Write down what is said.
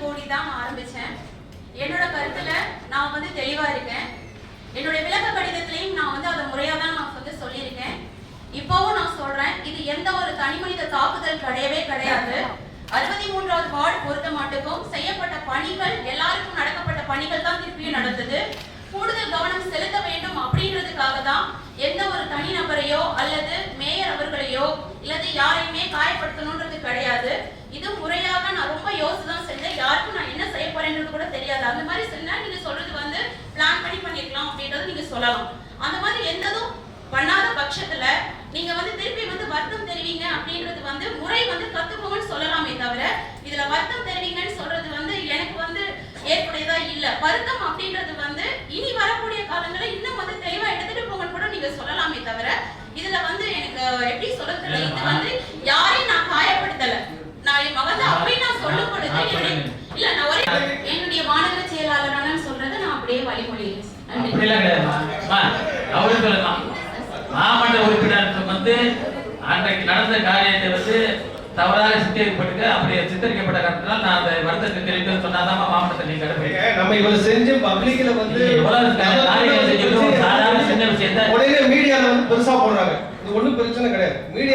கோடி தான் ஆரம்பிச்சேன். என்னோட கருத்துல நான் வந்து தெளிவா இருக்கேன். என்னுடைய விளக்க கடிதத்திலையும் நான் வந்து அதை முறையா தான் நான் வந்து சொல்லியிருக்கேன். இப்போவும் நான் சொல்றேன் இது எந்த ஒரு தனிமனித தாக்குதல் கிடையவே கிடையாது. அறுபத்தி மூன்றாவது வார்டு பொறுத்த மட்டுக்கும் செய்யப்பட்ட பணிகள் எல்லாருக்கும் நடக்கப்பட்ட பணிகள் தான் திருப்பியும் நடந்தது. கூடுதல் கவனம் செலுத்த வேண்டும் அப்படின்றதுக்காக தான் யாருக்கும் நான் என்ன செய்ய போறேன்றது கூட தெரியாது. அந்த மாதிரி செஞ்சா நீங்க சொல்றது வந்து பிளான் பண்ணி பண்ணிருக்கலாம் அப்படின்றது நீங்க சொல்லலாம். அந்த மாதிரி எந்ததும் பண்ணாத பட்சத்துல நீங்க வந்து திருப்பி வந்து வருத்தம் தெரிவிங்க அப்படின்றது வந்து முறை வந்து கத்துக்கோங்கன்னு சொல்லலாமே தவிர இதுல வருத்தம் தெரிவிங்கன்னு சொல்றது வந்து எனக்கு வந்து ஏற்புடையதா இல்ல. வருத்தம் அப்படின்றது வந்து இனி வரக்கூடிய காலங்களில் இன்னும் வந்து தெளிவா எடுத்துட்டு போங்கன்னு கூட நீங்க சொல்லலாமே தவிர இதுல வந்து எனக்கு எப்படி சொல்றது இது வந்து யாரையும் நான் காயப்படுத்தல நான் என் மகன் அப்படி நான் சொல்லும் பொழுது என்னுடைய- இல்ல நான் ஒரே என்னுடைய மாநகர செயலாளரானு சொல்றதை நான் அப்படியே நன்றி. அப்படிலாம் கிடையாதுமா அவரு சொல்லலாம். மாமன்ற உறுப்பினர் வந்து அன்றைக்கு நடந்த காரியத்தை வந்து தவறாக சித்தரிக்கப்பட்டு அப்படி சித்தரிக்கப்பட்ட காரணத்தினால் நான் அந்த வருத்தத்தை தெரிவித்து சொன்னாதான் மாவட்டத்தை நீங்க கடைபிடிக்க நம்ம இவ்வளவு செஞ்சு பப்ளிக்ல வந்து சாதாரண சின்ன விஷயத்தை உடனே மீடியால வந்து பெருசா போடுறாங்க. இது ஒண்ணும் பிரச்சனை கிடையாது. மீடியா